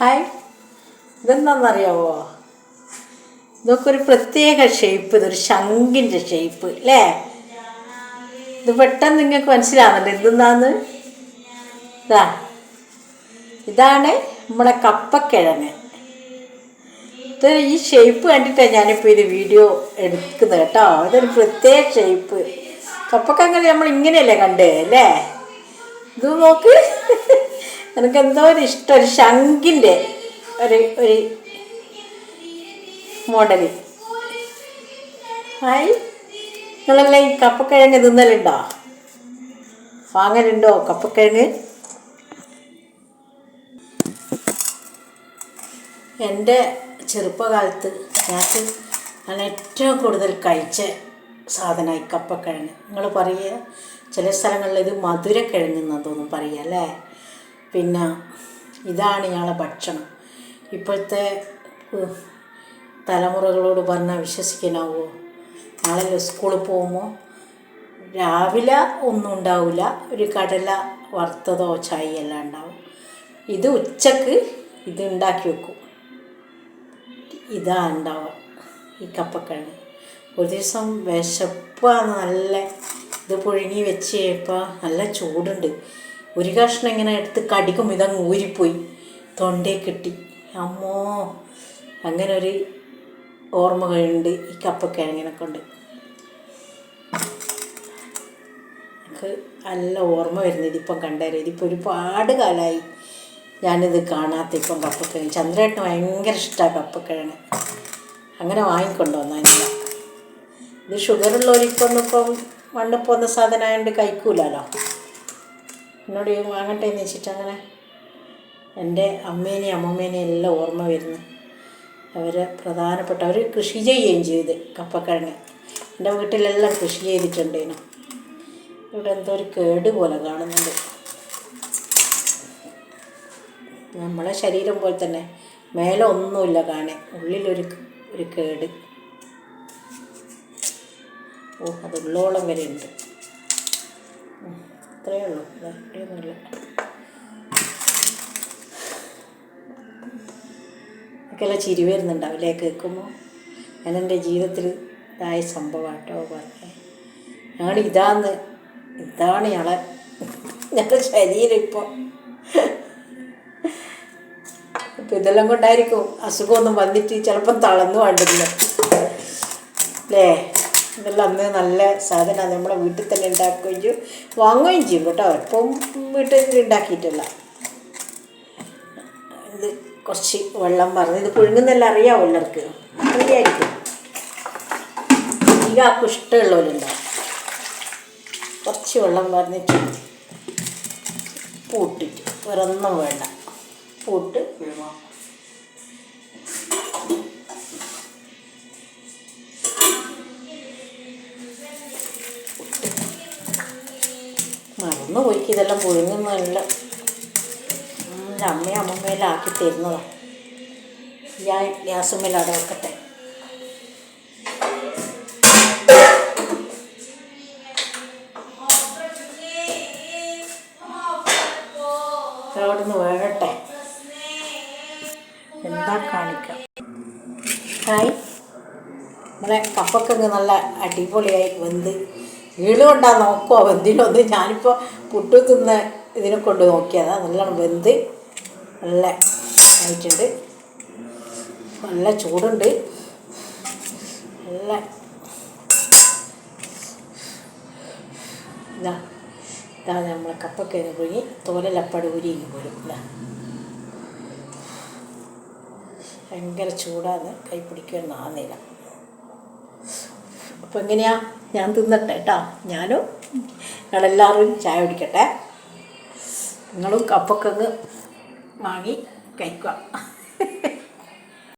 Hi. ഇതെന്താണെന്നറിയാവോ ഇതൊക്കെ പ്രത്യേക shape ഇതൊരു ശംഖിന്റെ ഷേപ്പ് അല്ലേ ഇത് പെട്ടെന്ന് നിങ്ങൾക്ക് മനസ്സിലാവുന്നുണ്ട് എന്തെന്നാന്ന് ഇതാ. ഇതാണ് നമ്മുടെ കപ്പക്കിഴങ്ങ്. ഇത് ഈ ഷേപ്പ് കണ്ടിട്ടാണ് ഞാനിപ്പോൾ ഇത് വീഡിയോ എടുക്കുന്നത് കേട്ടോ. ഇതൊരു പ്രത്യേക ഷേപ്പ് കപ്പക്കങ്ങനെ നമ്മൾ ഇങ്ങനെയല്ലേ കണ്ടേ അല്ലേ ഇത് നോക്ക്. എനിക്ക് എന്തോ ഒരു ഇഷ്ടം ഒരു ശംഖിന്റെ ഒരു ഒരു മോഡൽ. ഹായ്. നിങ്ങളെല്ലാം ഈ കപ്പക്കിഴങ്ങ് തിന്നലുണ്ടോ? വാങ്ങലുണ്ടോ കപ്പക്കിഴങ്ങ്? എന്റെ ചെറുപ്പകാലത്ത് ഞങ്ങൾക്ക് ഞാൻ ഏറ്റവും കൂടുതൽ കഴിച്ച സാധനമായി കപ്പക്കിഴങ്ങ്. നിങ്ങൾ പറയുക ചില സ്ഥലങ്ങളിൽ ഇത് മധുരക്കിഴങ്ങ് എന്നാ തോന്നും പറയുക അല്ലേ? പിന്നെ ഇതാണ് ഇയാളെ ഭക്ഷണം. ഇപ്പോഴത്തെ തലമുറകളോട് പറഞ്ഞാൽ വിശ്വസിക്കാനാവുമോ നാളെ സ്കൂളിൽ പോകുമ്പോൾ രാവിലെ ഒന്നും ഉണ്ടാവില്ല ഒരു കടല വറുത്തതോ ചായയെല്ലാം ഉണ്ടാവും. ഇത് ഉച്ചയ്ക്ക് ഇത് ഉണ്ടാക്കി വെക്കും. ഇതാ ഉണ്ടാവുക ഈ കപ്പക്കിഴങ്ങ്. ഒരു ദിവസം വിശപ്പാണ് നല്ല ഇത് പുഴുങ്ങി വെച്ച് കഴിഞ്ഞപ്പോൾ നല്ല ചൂടുണ്ട്. ഒരു കഷ്ണം ഇങ്ങനെ എടുത്ത് കടിക്കും ഇതങ്ങ് ഊരിപ്പോയി. തൊണ്ടേ കിട്ടി. അമ്മോ. അങ്ങനെ ഒരു ഓർമ്മകളുണ്ട് ഈ കപ്പക്കിഴങ്ങിനെ കൊണ്ട്. എനിക്ക് നല്ല ഓർമ്മ വരുന്നത് ഇതിപ്പം കണ്ടേരം. ഇതിപ്പോൾ ഒരുപാട് കാലമായി ഞാനിത് കാണാത്ത ഇപ്പം കപ്പക്കിഴങ്ങ് ചന്ദ്രേട്ടന് ഭയങ്കര ഇഷ്ടമാണ് കപ്പക്കിഴങ്ങ് അങ്ങനെ വാങ്ങിക്കൊണ്ടുവന്നില്ല ഇത് ഷുഗറുള്ളവർക്കൊന്നും ഇപ്പം മണ്ണിൽ പോകുന്ന സാധനമായതുകൊണ്ട് കഴിക്കൂലല്ലോ എന്നോട് ഈ വാങ്ങട്ടെ എന്ന് വെച്ചിട്ട് അങ്ങനെ എന്റെ അമ്മേനെയും അമ്മമ്മേനെയും എല്ലാം ഓർമ്മ വരുന്നു. അവർ പ്രധാനപ്പെട്ട അവർ കൃഷി ചെയ്യുകയും ചെയ്ത് കപ്പക്കിഴങ്ങ്. എന്റെ വീട്ടിലെല്ലാം കൃഷി ചെയ്തിട്ടുണ്ടേനു ഇവിടെ എന്തോ ഒരു കേട് പോലെ കാണുന്നുണ്ട്. നമ്മളെ ശരീരം പോലെ തന്നെ. മേലെ ഒന്നുമില്ല കാണാൻ. ഉള്ളിലൊരു ഒരു കേട്. ഓ അത് ഉള്ളോളം വരെ ഉണ്ട്. ഉം, അത്രയേ ഉള്ളൂ. വരട്ടിയൊന്നുമില്ല എനിക്കെല്ലാം ചിരി വരുന്നുണ്ടാവില്ലേ കേൾക്കുമ്പോൾ ഞാൻ എന്റെ ജീവിതത്തിൽ ഇതായ സംഭവം കേട്ടോ പറഞ്ഞേ. ഞങ്ങൾ ഇതാന്ന് ഇതാണ് ഞങ്ങളെ ഞങ്ങളുടെ ശരീരം ഇപ്പോൾ ഇപ്പം ഇതെല്ലാം കൊണ്ടായിരിക്കും അസുഖമൊന്നും വന്നിട്ട് ചിലപ്പം തളർന്നു വേണ്ടില്ല അല്ലേ? ഇതെല്ലാം അന്ന് നല്ല സാധനമാണ് നമ്മുടെ വീട്ടിൽ തന്നെ ഉണ്ടാക്കുകയും ചെയ്യും. വാങ്ങുകയും ചെയ്യും കേട്ടോ. ഇപ്പം വീട്ടിൽ ഉണ്ടാക്കിയിട്ടില്ല. ഇത് കുറച്ച് വെള്ളം പറഞ്ഞ്. ഇത് പുഴുങ്ങുന്നെല്ലാം അറിയാമോ എല്ലാവർക്ക്? അറിയായിരിക്കും. ഈ ആർക്കും ഇഷ്ടമുള്ളവരുണ്ടാവും കുറച്ച് വെള്ളം പറഞ്ഞിട്ട് പൂട്ടിട്ട്. വേറെ ഒന്നും വേണ്ട. പൂട്ട് വിഴുങ്ങാം മറന്നു പോയിക്ക് ഇതെല്ലാം പുഴുങ്ങുന്നതല്ല നല്ല അമ്മയും അമ്മമ്മയെല്ലാം ആക്കി തരുന്നതാണ് ഞാൻ ഗ്യാസുമ്മേൽ അവിടെ വെക്കട്ടെ അവിടുന്ന് വേകട്ടെ എന്താ കാണിക്കാം? ഹായ്. നമ്മളെ കപ്പക്കങ്ങ് നല്ല അടിപൊളിയായി വെന്ത് വീളുകൊണ്ടാ നോക്കുമോ വെന്തിനൊന്ന് ഞാനിപ്പോൾ പുട്ടു തിന്ന് ഇതിനെ കൊണ്ട് നോക്കിയത്. നല്ലോണം വെന്ത് നല്ല ആയിട്ടുണ്ട്. നല്ല ചൂടുണ്ട്. നല്ല ഇതാ. ഇതാ നമ്മളെ കപ്പൊക്കെ പുഴുങ്ങി തോലലപ്പട് ഊരി പോലും ഭയങ്കര ചൂടാണ് കൈ പിടിക്കുമെന്ന് ആന്നില്ല അപ്പം എങ്ങനെയാ? ഞാൻ തിന്നട്ടെ കേട്ടോ ഞാനും നിങ്ങളെല്ലാവരും ചായ കുടിക്കട്ടെ. നിങ്ങളും കപ്പക്കങ്ങ് വാങ്ങി കഴിക്കുക.